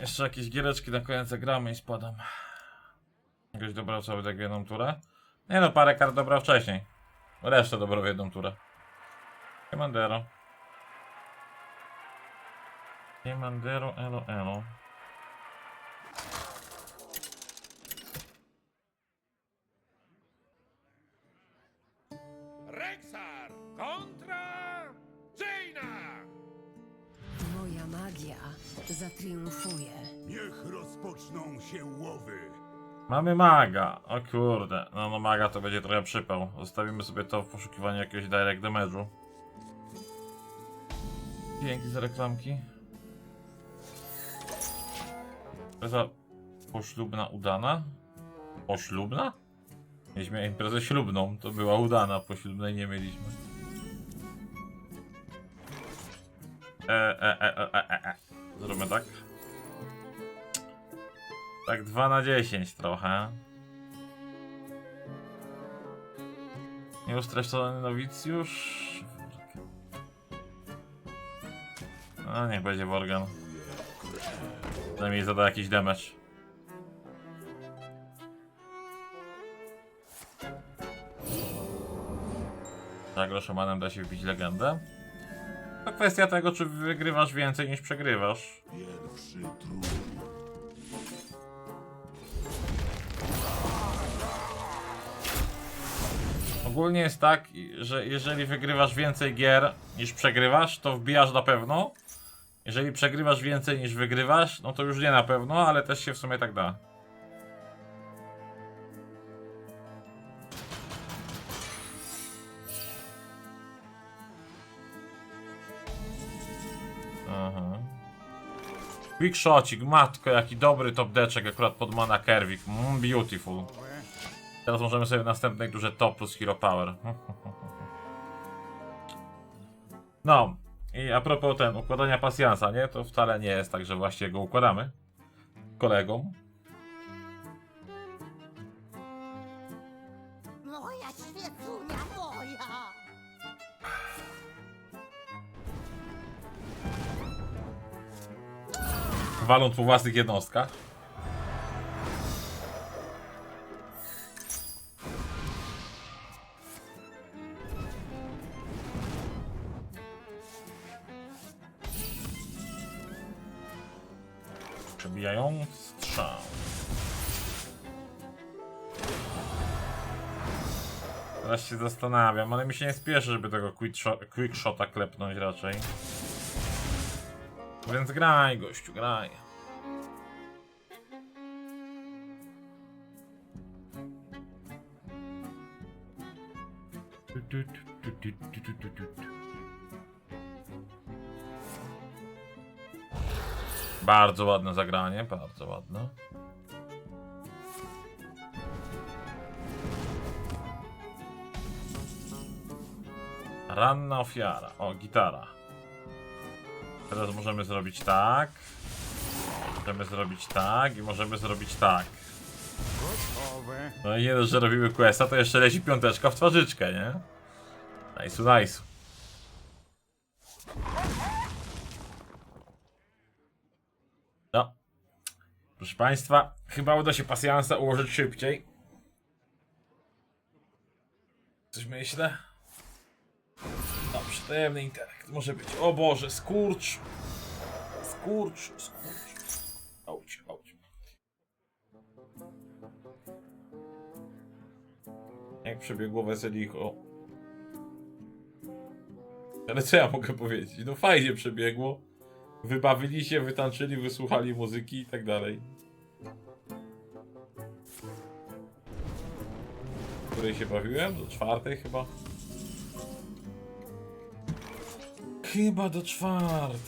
Jeszcze jakieś giereczki na koniec zagramy i spadam. Jakieś dobrał sobie tak w jedną turę? Nie no, parę kart dobrał wcześniej. Resztę dobrał w jedną turę. Commandero. Commandero, elo, elo. Zatriumfuje. Niech rozpoczną się łowy. Mamy maga. O kurde. No, no maga to będzie trochę przypał. Zostawimy sobie to w poszukiwaniu jakiegoś direct damage'u. Dzięki za reklamki. Impreza poślubna udana? Poślubna? Mieliśmy imprezę ślubną, to była udana, poślubnej nie mieliśmy. E, e, e, e, e, e. Zróbmy tak. Tak 2 na 10 trochę. Nieustreszczony nowicjusz. A niech będzie Worgan. Przynajmniej zada jakiś damage. Tak, szamanem da się wbić legendę. Kwestia tego, czy wygrywasz więcej niż przegrywasz. Pierwszy trud. Ogólnie jest tak, że jeżeli wygrywasz więcej gier niż przegrywasz, to wbijasz na pewno. Jeżeli przegrywasz więcej niż wygrywasz, no to już nie na pewno, ale też się w sumie tak da. Quick shotcik, matko, jaki dobry top deczek akurat pod mana Kerwik. Mm, beautiful. Teraz możemy sobie w następnej turze top plus hero power. No. I a propos ten, układania pasjansa, nie? To wcale nie jest tak, że właśnie go układamy kolegom. Waląc po własnych jednostkach. Przebijają strzał. Teraz się zastanawiam, ale mi się nie spieszy, żeby tego quick, shot, quick shota klepnąć raczej. Więc graj, gościu, graj. Bardzo ładne zagranie, bardzo ładne. Ranna ofiara. O, gitara. Teraz możemy zrobić tak. Możemy zrobić tak i możemy zrobić tak. No i nie dość, że robimy questa, to jeszcze leci piąteczka w twarzyczkę, nie? Nice, nice. No. Proszę Państwa, chyba uda się pasjansa ułożyć szybciej. Coś myślę? Dobrze, tajemny intelekt może być. O Boże, skurcz! Skurcz, skurcz. Auć, auć. Jak przebiegło weselicho. Ale co ja mogę powiedzieć? No fajnie przebiegło. Wybawili się, wytańczyli, wysłuchali muzyki i tak dalej. Której się bawiłem? Do czwartej chyba? Chyba do czwartej.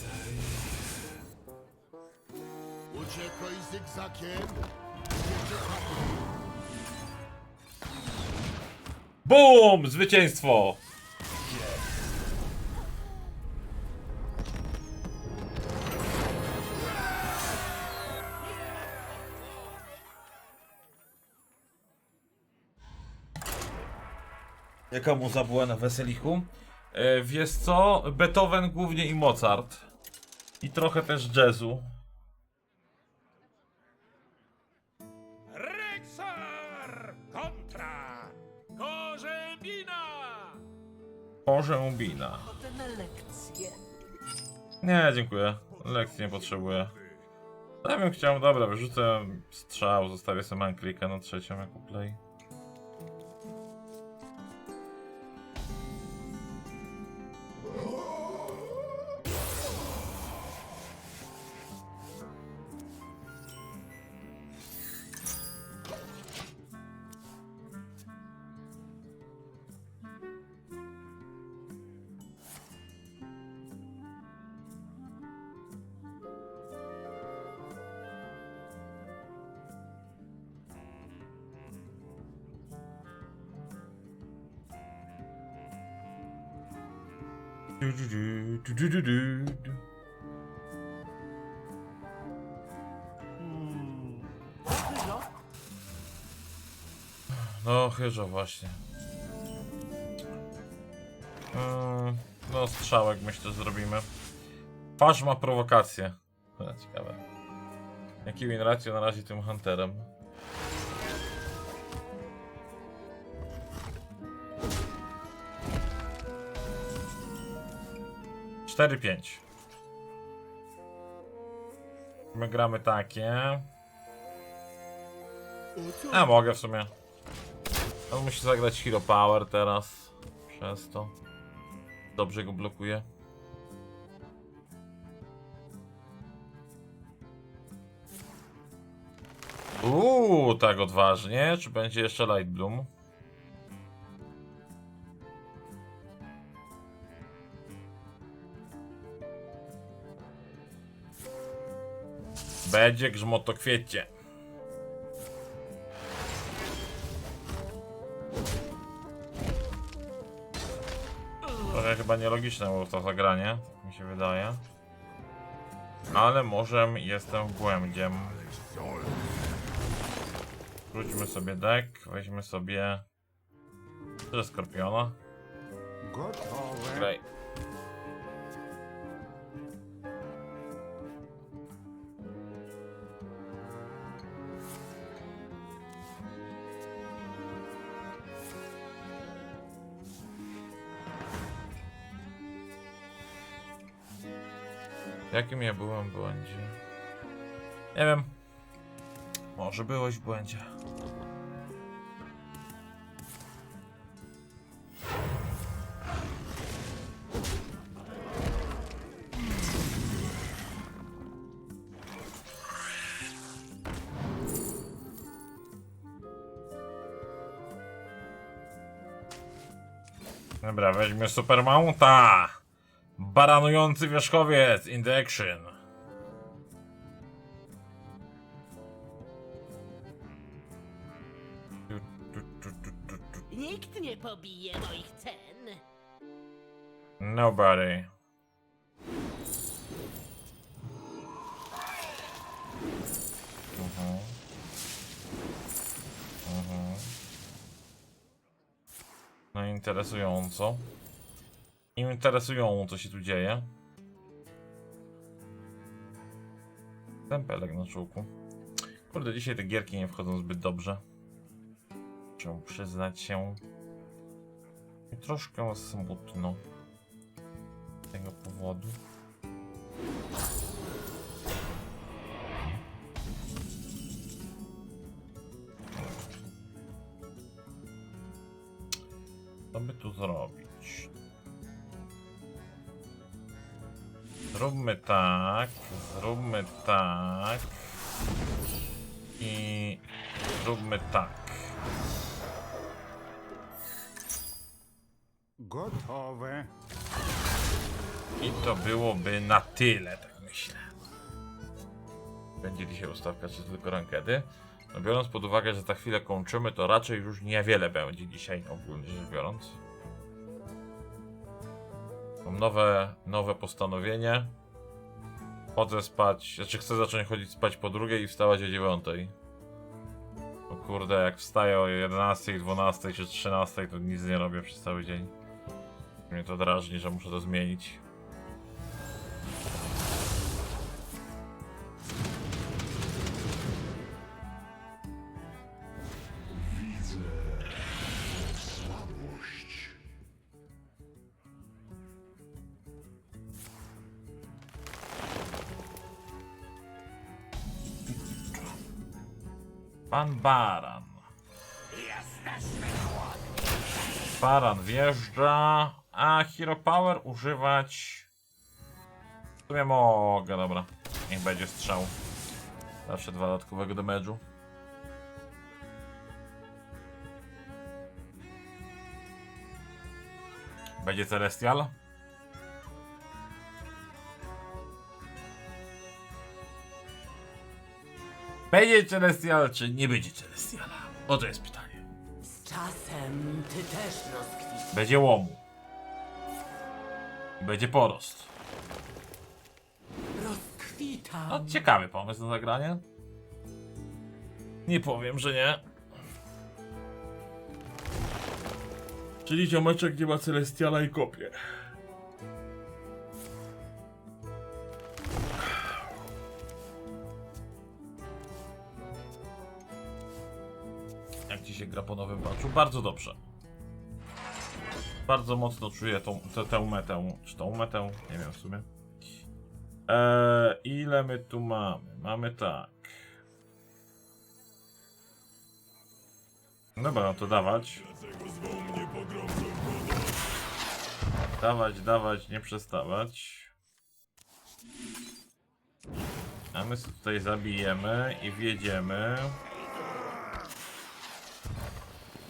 Uciekaj zygzakiem. BUM! Zwycięstwo! Jaka muza była na weselichu? E, wiesz co? Beethoven głównie i Mozart. I trochę też jazzu. Rexar kontra Korzębina! Nie, dziękuję. Lekcji nie potrzebuję. Ja bym chciał, dobra, wyrzucę strzał, zostawię sobie man na trzecią jako play. No, chyżo właśnie. Mm, no, strzałek myślę zrobimy. Pasz ma prowokację. Ciekawe. Jaki win na razie tym Hunterem? Cztery, pięć. My gramy takie. A mogę w sumie. On musi zagrać Hero Power teraz. Przez to. Dobrze go blokuje. Uuu, tak odważnie. Czy będzie jeszcze Light Bloom? Będzie grzmotokwiecie. Trochę chyba nielogiczne było to zagranie, mi się wydaje. Ale może jestem w błędzie. Wróćmy sobie deck, weźmy sobie... Skorpiona. Gotowe. Graj. Jakim ja byłem w błędzie? Nie wiem. Może byłeś w błędzie. Dobra, weźmy Super Mounta! Baranujący wierzchowiec in the action. Nikt nie pobije moich cen. Nobody. Mhm. Mhm. No interesująco. Interesująco się tu dzieje. Tempelek na czułku. Kurde, dzisiaj te gierki nie wchodzą zbyt dobrze. Muszę przyznać się. I troszkę smutno z tego powodu. Co by tu zrobić? Zróbmy tak, zróbmy tak i zróbmy tak. Gotowe. I to byłoby na tyle, tak myślę. Będzie dzisiaj ustawka czy tylko rankedy. No biorąc pod uwagę, że za chwilę kończymy, to raczej już niewiele będzie dzisiaj, ogólnie rzecz biorąc. Mam nowe, nowe postanowienie. Chodzę spać, znaczy chcę zacząć chodzić spać po drugiej i wstawać o dziewiątej. No kurde, jak wstaję o 11, 12 czy 13, to nic nie robię przez cały dzień. Mnie to drażni, że muszę to zmienić. Baran. Baran wjeżdża, a Hero Power używać... W sumie mogę, dobra. Niech będzie strzał. Zawsze dwa dodatkowego damage'u. Będzie Celestial. Będzie Celestial, czy nie będzie Celestiala? Oto jest pytanie. Z czasem ty też rozkwitniesz. Będzie łomu. Będzie porost. Rozkwitam. No, ciekawy pomysł na zagranie. Nie powiem, że nie. Czyli ziomeczek nie ma Celestiala i kopie. Jak ci się gra po nowym patchu? Bardzo dobrze. Bardzo mocno czuję tą, tę, tę metę. Czy tą metę? Nie wiem w sumie. Eee, ile my tu mamy? Mamy tak. Dobra, no to dawać. Dawać, dawać, nie przestawać. A my tutaj zabijemy i wjedziemy.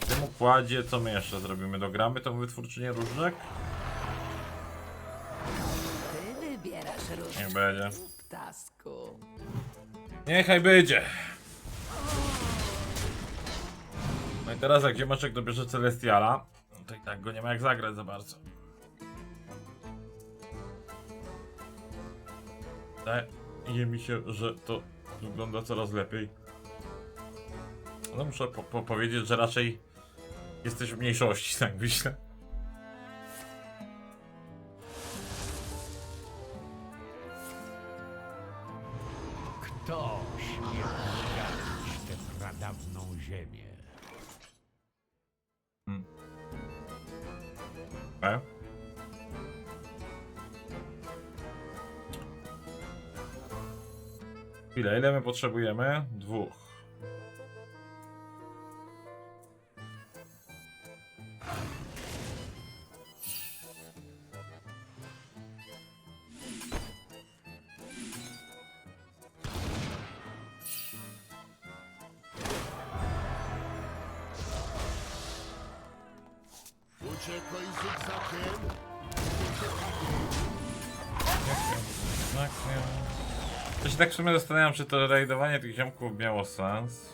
W tym układzie co my jeszcze zrobimy? Dogramy tą wytwórczynię różdżek? Ty wybierasz różne Niech będzie. ptasku. Niechaj będzie. No i teraz jak ziomeczek dobierze Celestiala, no to i tak go nie ma jak zagrać za bardzo. Wydaje mi się, że to wygląda coraz lepiej. No muszę po po powiedzieć, że raczej jesteś w mniejszości, tak myślę. Kto śmie ogarnąć tę pradawną ziemię? E? Ile, ile my potrzebujemy? Dwóch. Uciekaj zygzakiem. Tak, nie. To się tak w sumie zastanawiam, czy to rajdowanie tych ziomków miało sens.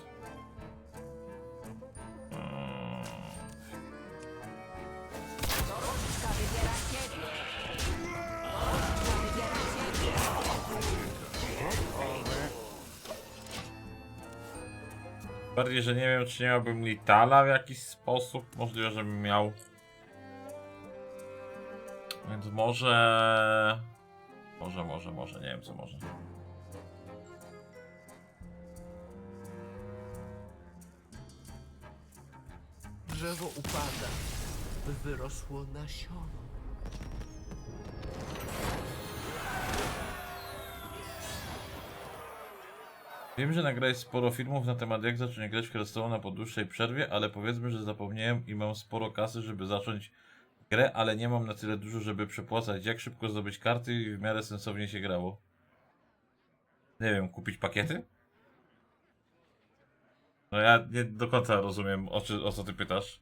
Bardziej, że nie wiem, czy nie miałbym Litala w jakiś sposób. Możliwe, żebym miał. Więc może. Może, może, może, nie wiem co może. Drzewo upada. Wyrosło nasiono. Wiem, że nagrałeś sporo filmów na temat jak zacząć grać w Hearthstone'a po dłuższej przerwie, ale powiedzmy, że zapomniałem i mam sporo kasy, żeby zacząć grę, ale nie mam na tyle dużo, żeby przepłacać. Jak szybko zdobyć karty i w miarę sensownie się grało? Nie wiem, kupić pakiety? No ja nie do końca rozumiem, o, czy, o co ty pytasz.